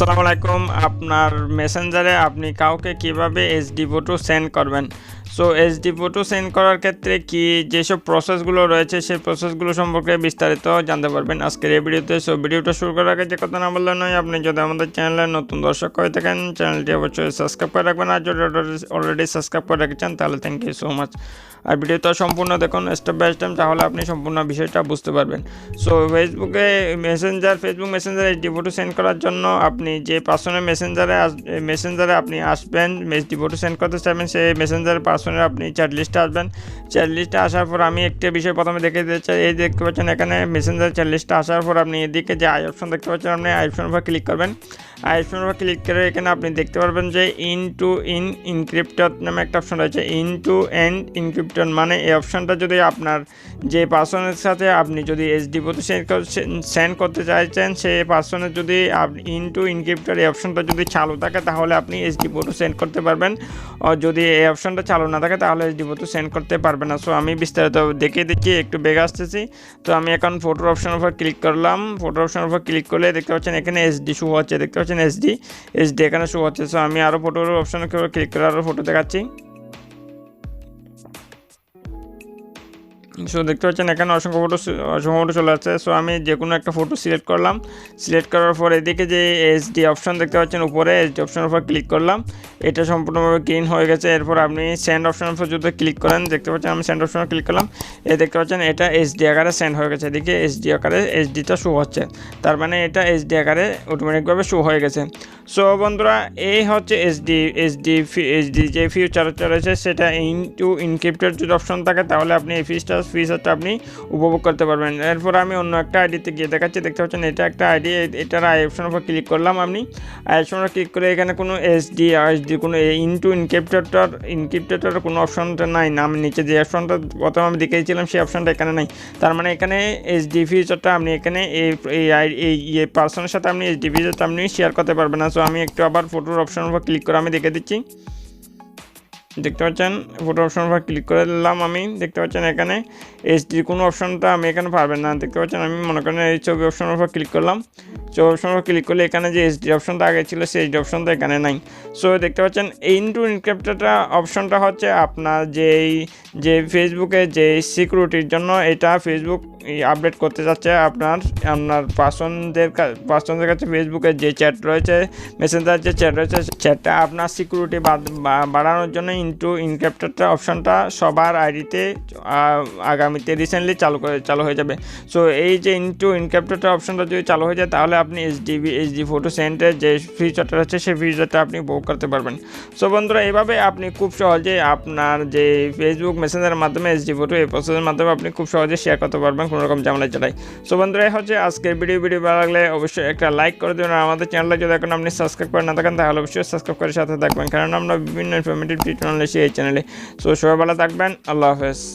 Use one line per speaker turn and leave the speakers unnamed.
আসসালামু আলাইকুম। আপনার মেসেঞ্জারে আপনি কাউকে কীভাবে এসডি ফটো সেন্ড করবেন? সো এসডি ফটো সেন্ড করার ক্ষেত্রে কি যেসব প্রসেসগুলো রয়েছে, সেই প্রসেসগুলো সম্পর্কে বিস্তারিত জানতে পারবেন আজকের এই ভিডিওতে। সো ভিডিওটা শুরু করার আগে যে কথা না বললে নয়, আপনি যদি আমাদের চ্যানেলে নতুন দর্শক হয়ে থাকেন, চ্যানেলটি অবশ্যই সাবস্ক্রাইব করে রাখবেন। আর যদি অলরেডি সাবস্ক্রাইব করে রেখেছেন, তাহলে থ্যাংক ইউ সো মাচ আর ভিডিওটা সম্পূর্ণ দেখুন স্টেপ বাই স্টেপ তাহলে আপনি সম্পূর্ণ বিষয়টা বুঝতে পারবেন। সো ফেসবুকে মেসেঞ্জার ফেসবুক মেসেঞ্জারে এইচডি ফটো সেন্ড করার জন্য আপনি যে পার্সনের মেসেঞ্জারে মেসেঞ্জারে আপনি আসবেন এইচডি ফটো সেন্ড করতে চাইবেন, সেই মেসেঞ্জারের পার্সনের আপনি চ্যাট লিস্টে আসবেন। চ্যাট লিস্টে আসার পর আমি একটা বিষয় প্রথমে দেখে দিতে চাই। এই দেখতে পাচ্ছেন এখানে মেসেঞ্জার চ্যাট লিস্টে আসার পর আপনি এদিকে যে আই অপশন দেখতে পাচ্ছেন, আপনি আই অপশন উপর ক্লিক করবেন। আই অপশন উপর ক্লিক করে এখানে আপনি দেখতে পারবেন যে ইন টু ইন ইনক্রিপ্টর নামে একটা অপশন রয়েছে। ইন টু এন্ড ইনক্রিপ্টর মানে এই অপশনটা যদি আপনার যে পার্সনের সাথে আপনি যদি এসডি ফটো সেন্ড করতে চাইছেন সেই পার্সনের যদি আপনি ইন টু ইনক্রিপ্টর এই অপশনটা যদি চালু থাকে, তাহলে আপনি এসডি ফটো সেন্ড করতে পারবেন। আর যদি এই অপশনটা চালু না থাকে, তাহলে এসডি ফটো সেন্ড করতে পারবেন না। সো আমি বিস্তারিত দেখিয়ে দিচ্ছি, একটু বেগে আসতেছি। তো আমি এখন ফটোর অপশনের উপর ক্লিক করলাম। ফটোর অপশনের উপর ক্লিক করলে দেখতে পাচ্ছেন এখানে এসডি শো হচ্ছে। দেখতে পাচ্ছেন এসডি এসডি এখানে শো হচ্ছে। সো আমি আরও ফটোর অপশনে ক্লিক করে আরও ফটো দেখাচ্ছি। সো দেখতে পাচ্ছেন এখানে অসংখ্য ফটো অসংখ্য ফটো চলে আসছে। সো আমি যে কোনো একটা ফটো সিলেক্ট করলাম। সিলেক্ট করার পর এদিকে যে এইচডি অপশন দেখতে পাচ্ছেন, উপরে এইচডি অপশনের উপর ক্লিক করলাম। এটা সম্পূর্ণভাবে গ্রিন হয়ে গেছে। এরপর আপনি সেন্ড অপশনের উপর যদি ক্লিক করেন, দেখতে পাচ্ছেন আমি সেন্ড অপশনে ক্লিক করলাম। এই দেখতে পাচ্ছেন এটা এইচডি আকারে সেন্ড হয়ে গেছে। এদিকে এইচডি আকারে এইচডিটা শো হচ্ছে। তার মানে এটা এইচডি আকারে অটোমেটিকভাবে শো হয়ে গেছে। সো বন্ধুরা, এই হচ্ছে এইচডি এইচডি এইচডি যে ফিউচারটা রয়েছে, সেটা ইন টু ইনক্রিপ্টেড যদি অপশন থাকে, তাহলে আপনি এই ফিচারটা আপনি উপভোগ করতে পারবেন। এরপর আমি অন্য একটা আইডিতে গিয়ে দেখাচ্ছি। দেখতে পাচ্ছেন, এটা একটা আইডি এটার আই অপশনের উপর ক্লিক করলাম আপনি আই অপশনের ক্লিক করে এখানে কোনো এসডি এসডি কোনো ইনটু ইনক্রিপ্টেটর ইনক্রিপ্টেটর কোনো অপশনটা নাই। না আমি নিচে যে অপশনটা প্রথমে আমি দেখেছিলাম সেই অপশনটা এখানে নাই। তার মানে এখানে এসডি ফিচারটা আপনি এখানে এই এই পার্সনের সাথে আপনি এসডি ফিচারটা আপনি শেয়ার করতে পারবেন না। সো আমি একটু আবার ফটোর অপশনের উপর ক্লিক করে আমি দেখে দিচ্ছি। দেখতে পাচ্ছেন ফটো অপশন উপর ক্লিক করে দিলাম আমি। দেখতে পাচ্ছেন এখানে এইচডির কোনো অপশনটা আমি এখানে পারবেন না। দেখতে পাচ্ছেন আমি মনে করেন এই ছবি অপশনের উপর ক্লিক করলাম। ছবি অপশনের ক্লিক করলে এখানে যে এইচডি অপশনটা আগে ছিল, সেই এইচডি অপশনটা এখানে নাই। সো দেখতে পাচ্ছেন, এই ইনটু ইনক্রিপ্টেডটা অপশনটা হচ্ছে আপনার যেই, যে ফেসবুকে যে সিকিউরিটির জন্য এটা ফেসবুক আপডেট করতে যাচ্ছে আপনার আপনার পার্সনদের পার্সনদের কাছে ফেসবুকে যে চ্যাট রয়েছে মেসেঞ্জার যে চ্যাট রয়েছে চ্যাটটা আপনার সিকিউরিটি বাড়ানোর জন্য ইনটু ইনক্রিপ্টেডটা অপশনটা সবার আইডিতে আগামীতে রিসেন্টলি চালু করে, চালু হয়ে যাবে। সো এই যে ইনটু ইনক্রিপ্টেডটা অপশনটা যদি চালু হয়ে যায়, তাহলে আপনি এইচডিবি এইচডি ফটো সেন্টের যে ফিচারটা আছে সেই ফিচারটা আপনি উপভোগ করতে পারবেন। সো বন্ধুরা এইভাবে আপনি খুব সহজে আপনার যে ফেসবুক মেসেঞ্জারের মাধ্যমে এইচডি ফটো এই প্রসেসের মাধ্যমে আপনি খুব সহজে শেয়ার করতে পারবেন কোনো রকম ঝামেলা ছাড়াই সো বন্ধুরা হচ্ছে আজকের ভিডিও ভিডিও ভালো লাগলে অবশ্যই একটা লাইক করে দেবেন আর আমাদের চ্যানেলে যদি এখন আপনি সাবস্ক্রাইব করে না থাকেন, তাহলে অবশ্যই সাবস্ক্রাইব করে সাথে থাকবেন। কারণ আমরা বিভিন্ন ইনফরমেটিভ টিউটোরিয়াল এসে এই চ্যানেলে সো সবাই ভালো থাকবেন। আল্লাহ হাফেজ।